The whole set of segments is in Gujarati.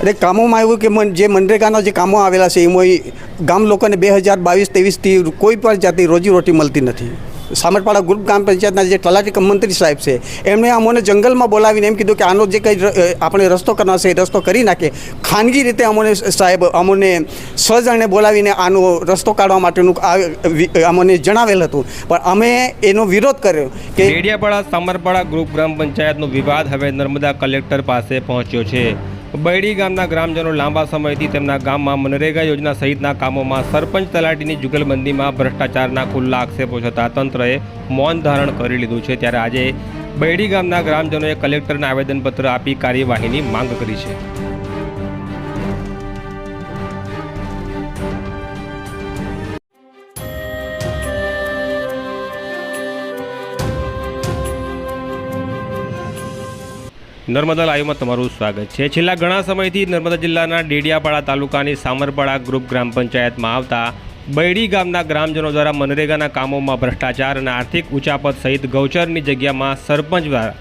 એટલે કામોમાં એવું કે જે મનરેગાના જે કામો આવેલા છે, એમાં ગામ લોકોને બે હજાર બાવીસ, ત્રેવીસથી કોઈ પણ જાતની રોજીરોટી મળતી નથી. સામરપાડા ગ્રુપ ગ્રામ પંચાયતના જે તલાટી મંત્રી સાહેબ છે, એમણે અમોને જંગલમાં બોલાવીને એમ કીધું કે આનો જે કંઈ આપણે રસ્તો કરવાનો છે, એ રસ્તો કરી નાખે ખાનગી રીતે અમોને સાહેબ અમોને સજણે બોલાવીને આનો રસ્તો કાઢવા માટેનું અમને જણાવેલ હતું. પણ અમે એનો વિરોધ કર્યો કે ડેડિયાપાડા સામરપાડા ગ્રુપ ગ્રામ પંચાયતનો વિવાદ હવે નર્મદા કલેક્ટર પાસે પહોંચ્યો છે. બૈડી ગામના ગ્રામજનો લાંબા સમયથી તેમના ગામમાં મનરેગા યોજના સહિતના કામોમાં સરપંચ તલાટીની જુગલબંધીમાં ભ્રષ્ટાચારના ખુલ્લા આક્ષેપો છતાં તંત્રએ મૌન ધારણ કરી લીધું છે. ત્યારે આજે બૈડી ગામના ગ્રામજનોએ કલેક્ટરને આવેદનપત્ર આપી કાર્યવાહીની માંગ કરી છે. નર્મદા લાઈવમાં તમારું સ્વાગત છે. છેલ્લા ઘણા સમયથી નર્મદા જિલ્લાના ડેડિયાપાડા તાલુકાની સામરપાડા ગ્રુપ ગ્રામ પંચાયતમાં આવતા બૈડી ગામના ગ્રામજનો દ્વારા મનરેગાના કામોમાં ભ્રષ્ટાચાર અને આર્થિક ઉચાપત સહિત ગૌચરની જગ્યામાં સરપંચ દ્વારા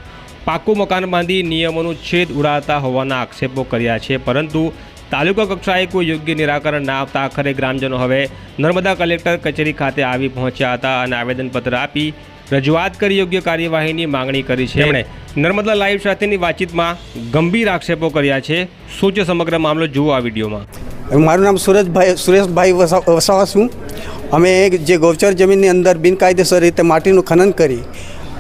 પાકું મકાન બાંધી નિયમોનું છેદ ઉડાડતા હોવાના આક્ષેપો કર્યા છે. પરંતુ તાલુકા કક્ષાએ કોઈ યોગ્ય નિરાકરણ ના આવતા આખરે ગ્રામજનો હવે નર્મદા કલેક્ટર કચેરી ખાતે આવી પહોંચ્યા હતા અને આવેદનપત્ર આપી રજૂઆત કરી યોગ્ય કાર્યવાહીની માંગણી કરી છે. એમણે નર્મદા લાઈવ સાથેની વાતચીતમાં ગંભીર આક્ષેપો કર્યા છે. શું છે સમગ્ર મામલો જુઓ આ વિડીયોમાં. મારું નામ સુરજભાઈ સુરેશભાઈ વસા- વસાવા છું. અમે જે ગૌચર જમીનની અંદર બિનકાયદેસર રીતે માટીનું ખનન કરી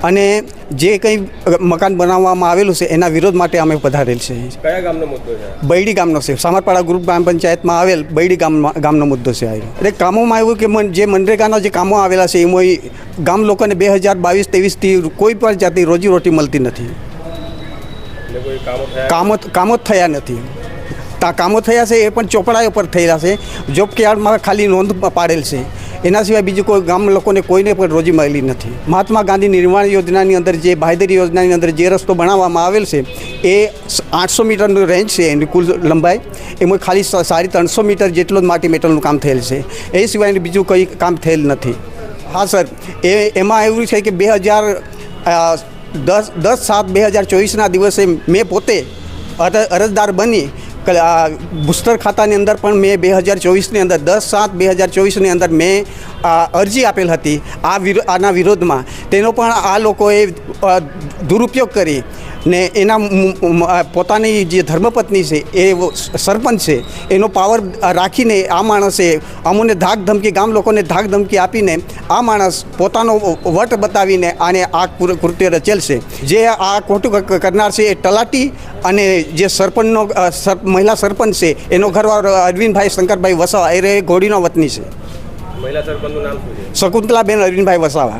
અને જે કંઈ મકાન બનાવવામાં આવેલું છે એના વિરોધ માટે અમે પધારેલ છે. કયા ગામનો મુદ્દો છે? બૈડી ગામનો છે. સામરપાડા ગ્રુપ ગ્રામ પંચાયતમાં આવેલ બૈડી ગામમાં ગામનો મુદ્દો છે આવ્યો એટલે કામોમાં આવ્યું કે જે મનરેગાના જે કામો આવેલા છે એમાં ગામ લોકોને બે હજાર બાવીસ ત્રેવીસથી કોઈ પણ જાતની રોજીરોટી મળતી નથી. કામો કામો થયા નથી. તા કામો થયા છે એ પણ ચોપડાઓ ઉપર થયેલા છે. જોબ કાર્ડમાં ખાલી નોંધ પાડેલ છે. એના સિવાય બીજું કોઈ ગામ લોકોને કોઈને પણ રોજી મળેલી નથી. મહાત્મા ગાંધી નિર્માણ યોજનાની અંદર જે બાંહેધરી યોજનાની અંદર જે રસ્તો બનાવવામાં આવેલ છે, એ આઠસો મીટરનું રેન્જ છે એની કુલ લંબાઈ. એમાં ખાલી સાડી ત્રણસો મીટર જેટલો જ માટી મેટલનું કામ થયેલ છે. એ સિવાય બીજું કંઈ કામ થયેલ નથી. હા, સર. એ, એમાં એવું છે કે બે હજાર દસ દસ સાત બે હજાર ચોવીસના દિવસે મેં પોતે અર- અરજદાર બની બુસ્ટર ખાતાની અંદર પણ મેં બે હજાર ચોવીસની અંદર, દસ સાત બે હજાર ચોવીસની અંદર મેં અરજી આપેલ હતી આ આના વિરોધમાં. તેનો પણ આ લોકોએ દુરુપયોગ કરી ને એના પોતાની જે ધર્મપત્ની છે, એ સરપંચ છે, એનો પાવર રાખીને આ માણસે અમોને ધાક ધમકી, ગામ લોકોને ધાક ધમકી આપીને આ માણસ પોતાનો વટ બતાવીને આને આ કૃત્ય રચેલ છે. જે આ ખોટું કરનાર છે એ તલાટી અને જે સરપંચનો મહિલા સરપંચ છે એનો ઘરવાળો અરવિંદભાઈ શંકરભાઈ વસાવા એ રે ઘોડીનો વતની છે. મહિલા સરપંચનું નામ શકુંતલાબેન અરવિંદભાઈ વસાવા.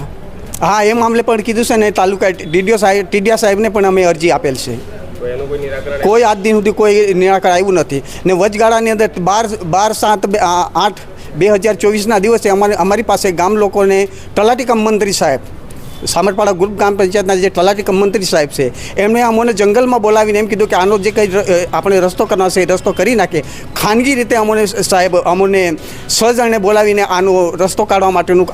હા એ મામલે પણ કીધું છે ને તાલુકા ડીડીઓ સાહેબ ટીડીયા સાહેબને પણ અમે અરજી આપેલ છે. કોઈ આજ દિન સુધી કોઈ નિરાકરણ આવ્યું નથી. ને વચગાળાની અંદર બાર બાર સાત બે- આઠ બે હજાર ચોવીસના દિવસે અમારી અમારી પાસે ગામ લોકોને તલાટી કમ મંત્રી સાહેબ સામરપાડા ગ્રુપ ગ્રામ પંચાયતના જે તલાટી મંત્રી સાહેબ છે, એમણે અમોને જંગલમાં બોલાવીને એમ કીધું કે આનો જે કંઈ આપણે રસ્તો કરવાનો છે એ રસ્તો કરી નાખે. ખાનગી રીતે અમોને સાહેબ, અમોને સજણે બોલાવીને આનો રસ્તો કાઢવા માટેનું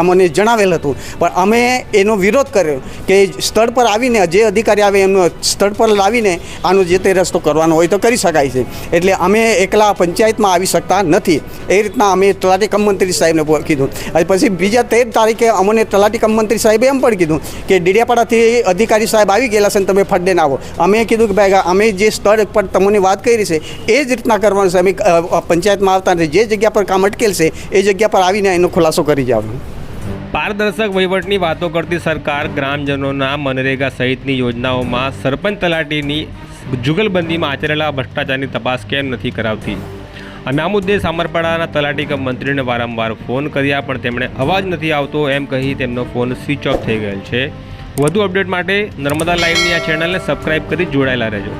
અમને જણાવેલ હતું. પણ અમે એનો વિરોધ કર્યો કે સ્થળ પર આવીને, જે અધિકારી આવે એમનો સ્થળ પર લાવીને આનો જે તે રસ્તો કરવાનો હોય તો કરી શકાય છે. એટલે અમે એકલા પંચાયતમાં આવી શકતા નથી. એ રીતના અમે તલાટી મંત્રી સાહેબને કીધું. પછી બીજા તેર તારીખે અમને તલાટી મંત્રી સાહેબે એમ પણ કીધું કે ડેડિયાપાડાથી અધિકારી સાહેબ આવી ગયેલા છે તમે દઈને આવો. અમે કીધું કે ભાઈ અમે જે સ્થળ પર તમને વાત કરી છે, એ જ રીતના કરવાનું છે. અમે પંચાયતમાં આવતા જે જગ્યા પર કામ અટકેલ છે, એ જગ્યા પર આવીને એનો ખુલાસો કરી જાવ પારદર્શક વહીવટની વાતો કરતી સરકાર ગ્રામજનોના મનરેગા સહિતની યોજનાઓમાં સરપંચ તલાટીની જુગલબંધીમાં આચરેલા ભ્રષ્ટાચારની તપાસ કેમ નથી કરાવતી? અમે આ મુદ્દે સામરપાડાના તલાટી કમ મંત્રીને વારંવાર ફોન કર્યા, પણ તેમણે અવાજ નથી આવતો એમ કહી તેમનો ફોન સ્વિચ ઓફ થઈ ગયેલ છે. વધુ અપડેટ માટે નર્મદા લાઈવની આ ચેનલને સબસ્ક્રાઇબ કરી જોડાયેલા રહેજો.